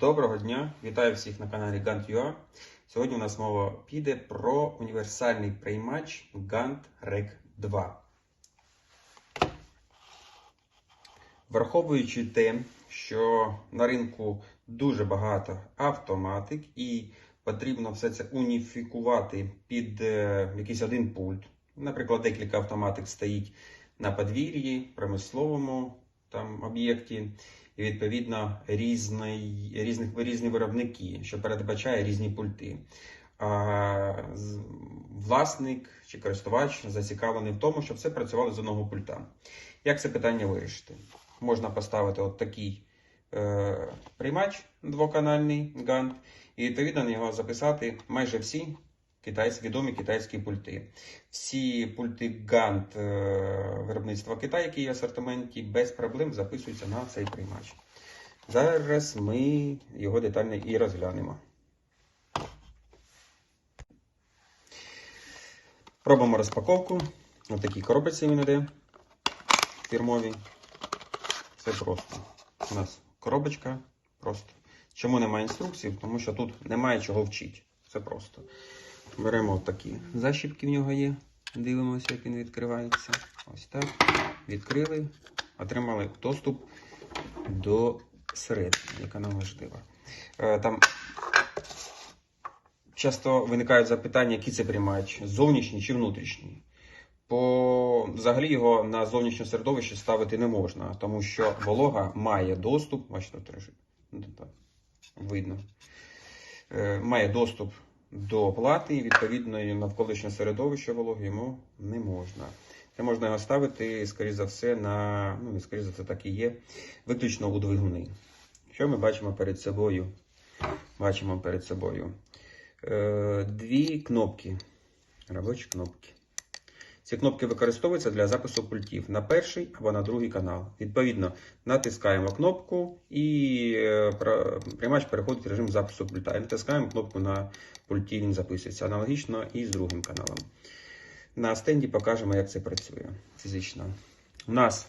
Доброго дня! Вітаю всіх на каналі Gant.ua. Сьогодні у нас мова піде про універсальний приймач Gant Rec 2. Враховуючи те, що на ринку дуже багато автоматик і потрібно все це уніфікувати під е, якийсь один пульт. Наприклад, декілька автоматик стоїть на подвір'ї, промисловому там об'єкті, і відповідно різний, різних, різні виробники, що передбачає різні пульти. А власник чи користувач зацікавлений в тому, щоб все працювало з одного пульта. Як це питання вирішити? Можна поставити от такий е, приймач двоканальний Gantt, і відповідно на нього записати майже всі китайські, відомі китайські пульти. Всі пульти Gantt е, виробництва Китаю, які є в асортименті, без проблем записуються на цей приймач. Зараз ми його детально і розглянемо. Робимо розпаковку. Ось такі коробочці він іде. Фірмові. Все просто. У нас коробочка просто. Чому немає інструкцій? Тому що тут немає чого вчити. Все просто. Беремо такі защіпки в нього є. Дивимося, як він відкривається. Ось так. Відкрили. Отримали доступ до середини, яка нам важлива. Е, Там часто виникають запитання, які це приймач, зовнішній чи внутрішній. По взагалі його на зовнішнє середовище ставити не можна, тому що волога має доступ. Бачите, видно. Е, має доступ до плати, і відповідно навколишнє середовище вологи йому не можна. Не можна його ставити, скоріш за все, на, ну, скоріш за все, так і є, виключно у двигуни. Що ми бачимо перед собою? Бачимо перед собою е, дві кнопки, робочі кнопки. Ці кнопки використовуються для запису пультів на перший або на другий канал. Відповідно, натискаємо кнопку і е, приймач переходить в режим запису пульта. І натискаємо кнопку на пульті, він записується. Аналогічно і з другим каналом. На стенді покажемо, як це працює фізично. У нас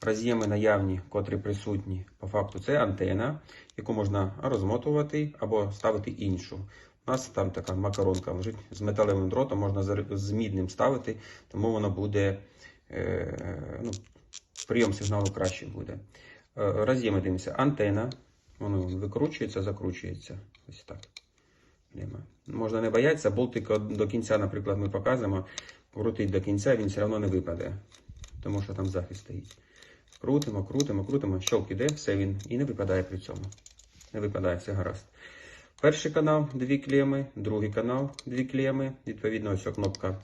роз'єми наявні, котрі присутні. По факту це антена, яку можна розмотувати або ставити іншу. У нас там така макаронка лежить з металевим дротом, можна з- мідним ставити, тому воно буде е, ну, прийом сигналу краще буде. Е, Роз'єми дивимося. Антена, воно викручується, закручується. Ось так. Можна не боятися, болтик до кінця, наприклад, ми показуємо, крутить до кінця, він все одно не випаде, тому що там захист стоїть. Крутимо, крутимо, крутимо, щелк іде, все він і не випадає при цьому. Не випадає, все гаразд. Перший канал дві клеми, другий канал дві клеми. Відповідно, ось кнопка,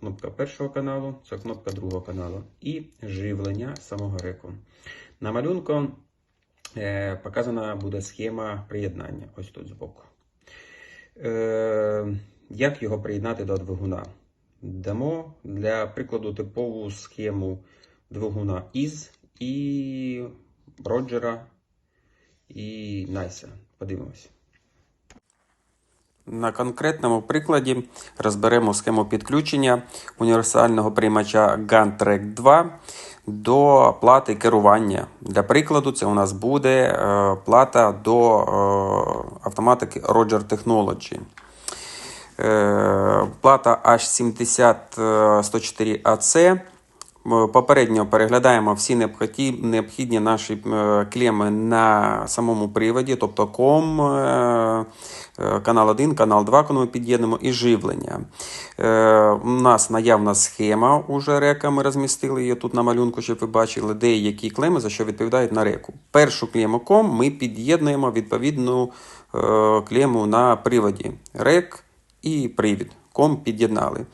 кнопка першого каналу, це кнопка другого каналу. І живлення самого реку. На малюнку е, показана буде схема приєднання. Ось тут збоку. Е, як його приєднати до двигуна? Дамо для прикладу типову схему двигуна із і Роджера і Найса. Подивимось. На конкретному прикладі розберемо схему підключення універсального приймача GAN-TRACK 2 до плати керування. Для прикладу, це у нас буде е, плата до е, автоматики Roger Technology. Е, Плата H70104AC. Попередньо переглядаємо всі необхідні, наші е, клеми на самому приводі, тобто ком, е, е, канал 1, канал 2, коли ми під'єднуємо, і живлення. У нас наявна схема уже река, ми розмістили її тут на малюнку, щоб ви бачили, де які клеми, за що відповідають на реку. Першу клему ком ми під'єднуємо відповідну клему на приводі рек і привід. Ком під'єднали.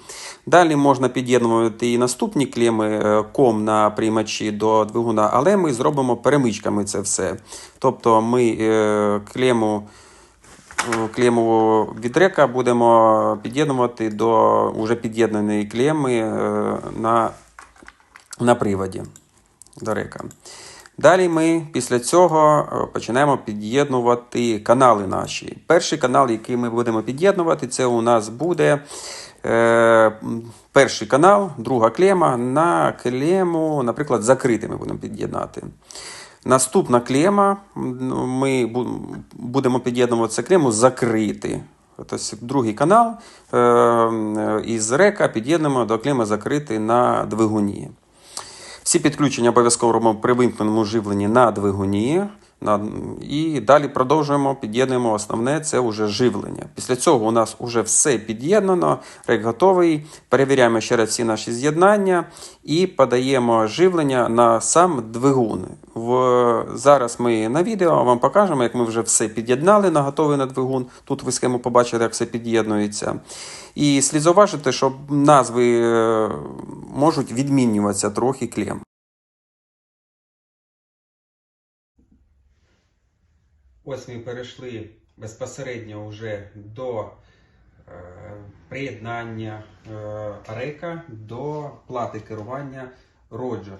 Далі можна під'єднувати і наступні клеми е, ком на приймачі до двигуна, але ми зробимо перемичками це все. Тобто ми е, клему, е, клему від река будемо під'єднувати до вже під'єднаної клеми на, на приводі до река. Далі ми після цього е, починаємо під'єднувати канали наші. Перший канал, який ми будемо під'єднувати, це у нас буде е, перший канал, друга клема. На клему, наприклад, закритий ми будемо під'єднати. Наступна клема. Ми будемо під'єднувати клему закрити. Тобто другий канал е, е, із река під'єднуємо до клеми закрити на двигуні. Всі підключення обов'язково робимо при вимкненому живленні на двигуні. І далі продовжуємо, під'єднуємо основне, це вже живлення. Після цього у нас вже все під'єднано, рек готовий. Перевіряємо ще раз всі наші з'єднання і подаємо живлення на сам двигун. В, зараз ми на відео вам покажемо, як ми вже все під'єднали на готовий на двигун. Тут ви схему побачите, як все під'єднується. І слід зауважити, що назви е, можуть відмінюватися трохи клем. Ось ми перейшли безпосередньо вже до е, приєднання е, река до плати керування Roger.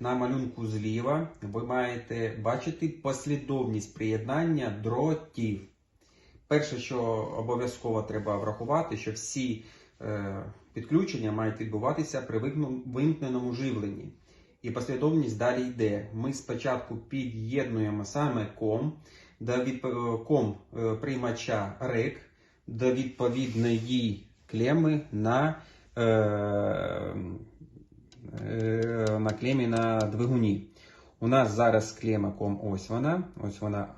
На малюнку зліва ви маєте бачити послідовність приєднання дротів. Перше, що обов'язково треба врахувати, що всі е, підключення мають відбуватися при вимкненому живленні. І послідовність далі йде. Ми спочатку під'єднуємо саме ком до е, ком е, приймача рек до відповідної клеми на, е, на клемі на двигуні. У нас зараз клема ком, ось вона, ось вона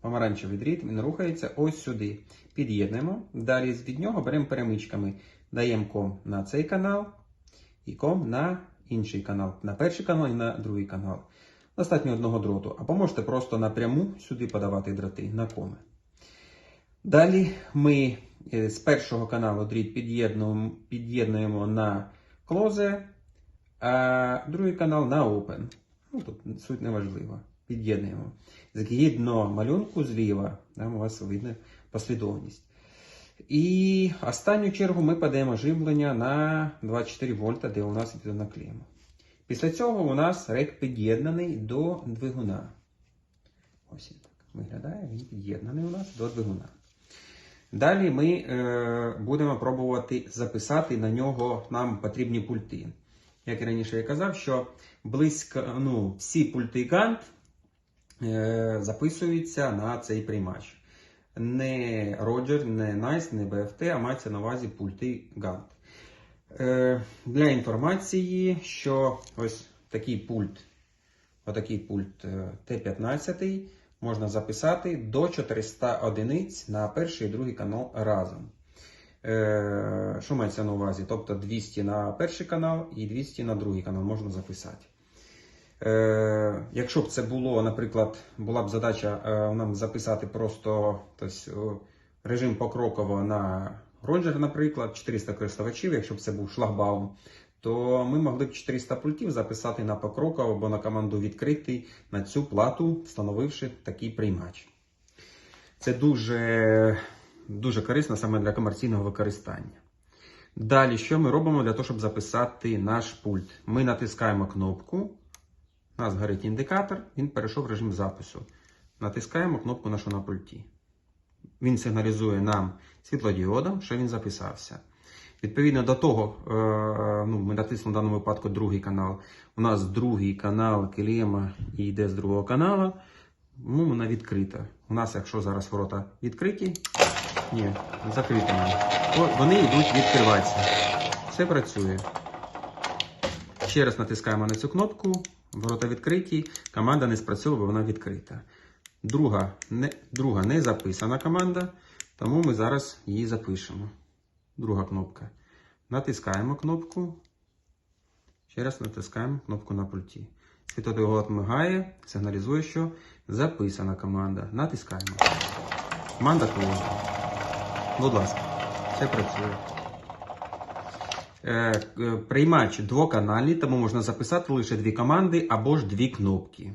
помаранчевий дріт, він рухається ось сюди. Під'єднуємо. Далі від нього беремо перемичками. Даємо ком на цей канал і ком на інший канал. На перший канал і на другий канал. Достатньо одного дроту. Або можете просто напряму сюди подавати дроти на коми. Далі ми е, з першого каналу дріт під'єднуємо, на клозе, а другий канал на open. Ну, тут суть не важлива. Під'єднуємо. Згідно малюнку зліва, там у вас видно послідовність. І останню чергу ми подаємо живлення на 24 вольта, де у нас йде на клему. Після цього у нас рек під'єднаний до двигуна. Ось він так виглядає, він під'єднаний у нас до двигуна. Далі ми е, будемо пробувати записати на нього нам потрібні пульти. Як і раніше я казав, що близько ну, всі пульти Gantt е, записуються на цей приймач. Не Roger, не NICE, не BFT, а мається на увазі пульти Gantt. Е, Для інформації, що ось такий пульт, отакий пульт е, Т-15 можна записати до 400 одиниць на перший і другий канал разом. Е, Що мається на увазі? Тобто 200 на перший канал і 200 на другий канал можна записати. Якщо б це було, наприклад, була б задача нам записати просто тобто, е, режим покроково на Роджер, наприклад, 400 користувачів, якщо б це був шлагбаум, то ми могли б 400 пультів записати на покроково або на команду відкритий на цю плату, встановивши такий приймач. Це дуже, дуже корисно саме для комерційного використання. Далі, що ми робимо для того, щоб записати наш пульт? Ми натискаємо кнопку. У нас горить індикатор, він перейшов в режим запису. Натискаємо кнопку нашу на пульті. Він сигналізує нам світлодіодом, що він записався. Відповідно до того, е, ну, ми натиснули в даному випадку другий канал. У нас другий канал клема йде з другого каналу. Ну, вона відкрита. У нас, якщо зараз ворота відкриті, ні, закриті. Вони йдуть відкриватися. Все працює. Ще раз натискаємо на цю кнопку. Ворота відкриті. Команда не спрацьовує, бо вона відкрита. Друга не, друга не записана команда, тому ми зараз її запишемо. Друга кнопка. Натискаємо кнопку. Ще раз натискаємо кнопку на пульті. Світодіод мигає, сигналізує, що записана команда. Натискаємо. Команда close. Будь ласка, все працює. Е, Приймач двоканальний, тому можна записати лише дві команди або ж дві кнопки.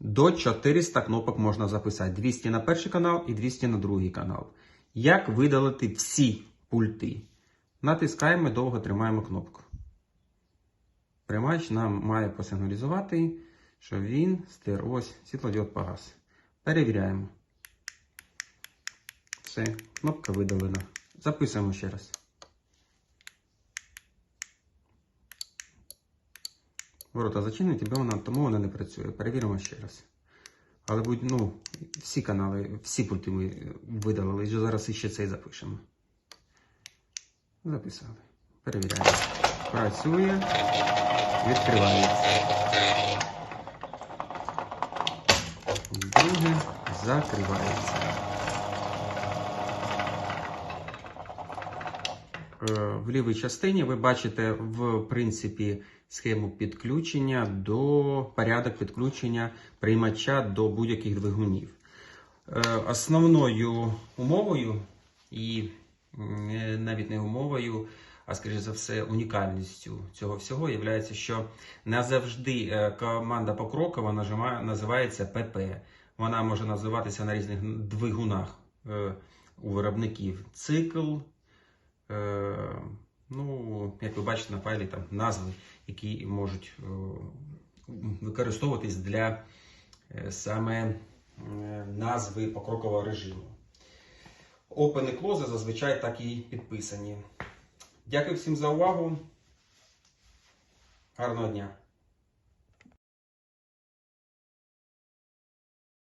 До 400 кнопок можна записати. 200 на перший канал і 200 на другий канал. Як видалити всі пульти? Натискаємо, довго тримаємо кнопку. Приймач нам має посигналізувати, що він стер. Ось світлодіод погас. Перевіряємо. Все, кнопка видалена. Записуємо ще раз. Ворота зачинені, тебе вона, тому вона не працює. Перевіримо ще раз. Але будь, ну, всі канали, всі пульти ми видалили. І зараз іще цей запишемо. Записали. Перевіряємо. Працює. Відкривається. Друге закривається. Е, В лівій частині ви бачите в принципі схему підключення до порядок підключення приймача до будь-яких двигунів. Е, Основною умовою і е, навіть не умовою, а скоріше за все, унікальністю цього всього є, що не завжди е, команда покрокова називається ПП. Вона може називатися на різних двигунах у виробників цикл. Ну, як ви бачите на файлі, там назви, які можуть е, використовуватись для е, саме е, назви покрокового режиму. Open і close зазвичай так і підписані. Дякую всім за увагу. Гарного дня!